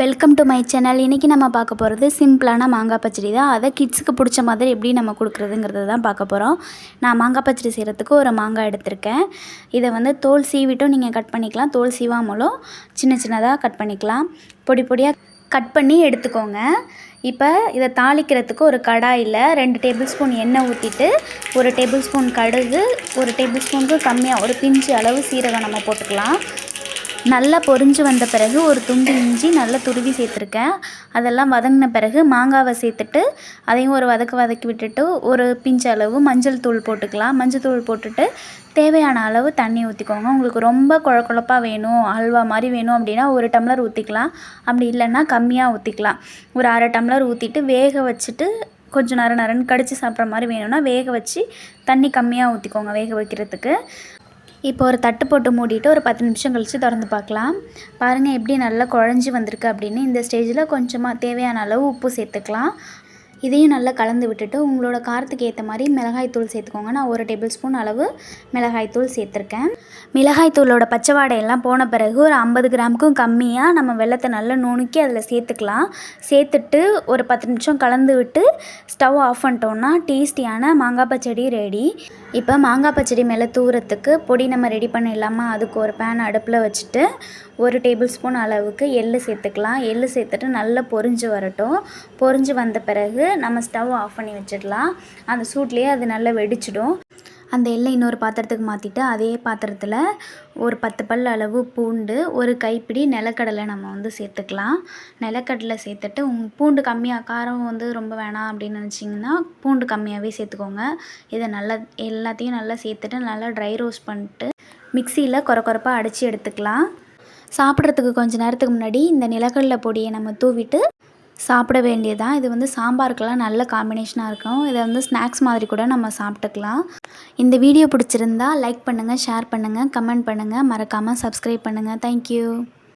Welcome to my channel இன்றைக்கி நம்ம பார்க்க போகிறது சிம்பிளான மாங்காய் பச்சடி தான். அதை கிட்ஸுக்கு பிடிச்ச மாதிரி எப்படி நம்ம கொடுக்குறதுங்கிறது தான் பார்க்க போகிறோம் நான் மாங்காய் பச்சடி செய்கிறதுக்கு ஒரு மாங்காய் எடுத்திருக்கேன். இதை வந்து தோல் சீவிட்டும் நீங்கள் கட் பண்ணிக்கலாம். தோல் சீவாமலும் சின்ன சின்னதாக கட் பண்ணிக்கலாம். பொடி பொடியாக கட் பண்ணி எடுத்துக்கோங்க. இப்போ இதை தாளிக்கிறதுக்கு ஒரு கடாயில் ரெண்டு டேபிள் ஸ்பூன் எண்ணெய் ஊற்றிட்டு ஒரு டேபிள் ஸ்பூன் கடுகு ஒரு டேபிள் ஸ்பூனுக்கு கம்மியாக ஒரு பிஞ்சு அளவு சீரகம் நம்ம போட்டுக்கலாம். நல்லா பொரிஞ்சு வந்த பிறகு ஒரு துண்டு இஞ்சி நல்லா துருவி சேர்த்துருக்கேன். அதெல்லாம் வதங்கின பிறகு மாங்காவை சேர்த்துட்டு அதையும் ஒரு வதக்க வதக்கி விட்டுட்டு ஒரு பிஞ்சு அளவு மஞ்சள் தூள் போட்டுக்கலாம். மஞ்சள் தூள் போட்டுட்டு தேவையான அளவு தண்ணி ஊற்றிக்கோங்க உங்களுக்கு ரொம்ப குழக்குழப்பாக வேணும் அல்வா மாதிரி வேணும் அப்படின்னா ஒரு டம்ளர் ஊற்றிக்கலாம் அப்படி இல்லைன்னா கம்மியாக ஊற்றிக்கலாம் ஒரு அரை டம்ளர் ஊற்றிட்டு வேக வச்சுட்டு கொஞ்சம் நர நரன்னு கடித்து சாப்பிட்ற மாதிரி வேணும்னா வேக வச்சு தண்ணி கம்மியாக ஊற்றிக்கோங்க வேக வைக்கிறதுக்கு. இப்போ ஒரு தட்டு போட்டு மூடிட்டு ஒரு பத்து நிமிஷம் கழித்து திறந்து பார்க்கலாம். பாருங்கள் எப்படி நல்லா குழஞ்சி வந்திருக்கு அப்படின்னு. இந்த ஸ்டேஜில் கொஞ்சமாக தேவையான அளவு உப்பு சேர்த்துக்கலாம். இதையும் நல்லா கலந்து விட்டுட்டு உங்களோட காரத்துக்கு ஏற்ற மாதிரி மிளகாய்த்தூள் சேர்த்துக்கோங்க. நான் ஒரு டேபிள் ஸ்பூன் அளவு மிளகாய்த்தூள் சேர்த்துருக்கேன். மிளகாய்த்தூளோட பச்சை வாடையெல்லாம் போன பிறகு ஒரு ஐம்பது கிராமுக்கும் கம்மியாக நம்ம வெள்ளத்தை நல்லா நுணுக்கி அதில் சேர்த்துக்கலாம். சேர்த்துட்டு ஒரு பத்து நிமிஷம் கலந்து விட்டு ஸ்டவ் ஆஃப் பண்ணிட்டோம்னா டேஸ்டியான மாங்காய் பச்சடி ரெடி இப்போ மாங்காய் பச்சடி மேலே தூரத்துக்கு பொடி நம்ம ரெடி பண்ணிடலாமா? அதுக்கு ஒரு பேன் அடுப்பில் வச்சுட்டு ஒரு டேபிள் ஸ்பூன் அளவுக்கு எள்ளு சேர்த்துக்கலாம். எள்ளு சேர்த்துட்டு நல்லா பொரிஞ்சு வரட்டும். பொரிஞ்சு வந்த பிறகு நம்ம ஸ்டவ் ஆஃப் பண்ணி வச்சிடலாம். அந்த சூட்லேயே அது நல்லா வெடிச்சிடும். அந்த எல்லை இன்னொரு பாத்திரத்துக்கு மாற்றிட்டு அதே பாத்திரத்தில் ஒரு பத்து பல் அளவு பூண்டு ஒரு கைப்பிடி நிலக்கடலை நம்ம வந்து சேர்த்துக்கலாம். நிலக்கடலை சேர்த்துட்டு உங் பூண்டு கம்மியாக காரம் வந்து ரொம்ப வேணாம் அப்படின்னு நினச்சிங்கன்னா பூண்டு கம்மியாகவே சேர்த்துக்கோங்க. இதை நல்லா எல்லாத்தையும் நல்லா சேர்த்துட்டு நல்லா ட்ரை ரோஸ்ட் பண்ணிட்டு மிக்சியில் குறை குறைப்பாக அடித்து எடுத்துக்கலாம். சாப்பிட்றதுக்கு கொஞ்சம் நேரத்துக்கு முன்னாடி இந்த நிலக்கடலை பொடியை நம்ம தூவிட்டு சாப்பிட வேண்டியதான் இது வந்து சாம்பாருக்கெல்லாம் நல்ல காம்பினேஷனாக இருக்கும். இதை வந்து ஸ்நாக்ஸ் மாதிரி கூட நம்ம சாப்பிட்டுக்கலாம். இந்த வீடியோ பிடிச்சிருந்தா லைக் பண்ணுங்கள் ஷேர் பண்ணுங்கள் கமெண்ட் பண்ணுங்கள் மறக்காமல் சப்ஸ்கிரைப் பண்ணுங்கள் தேங்க்யூ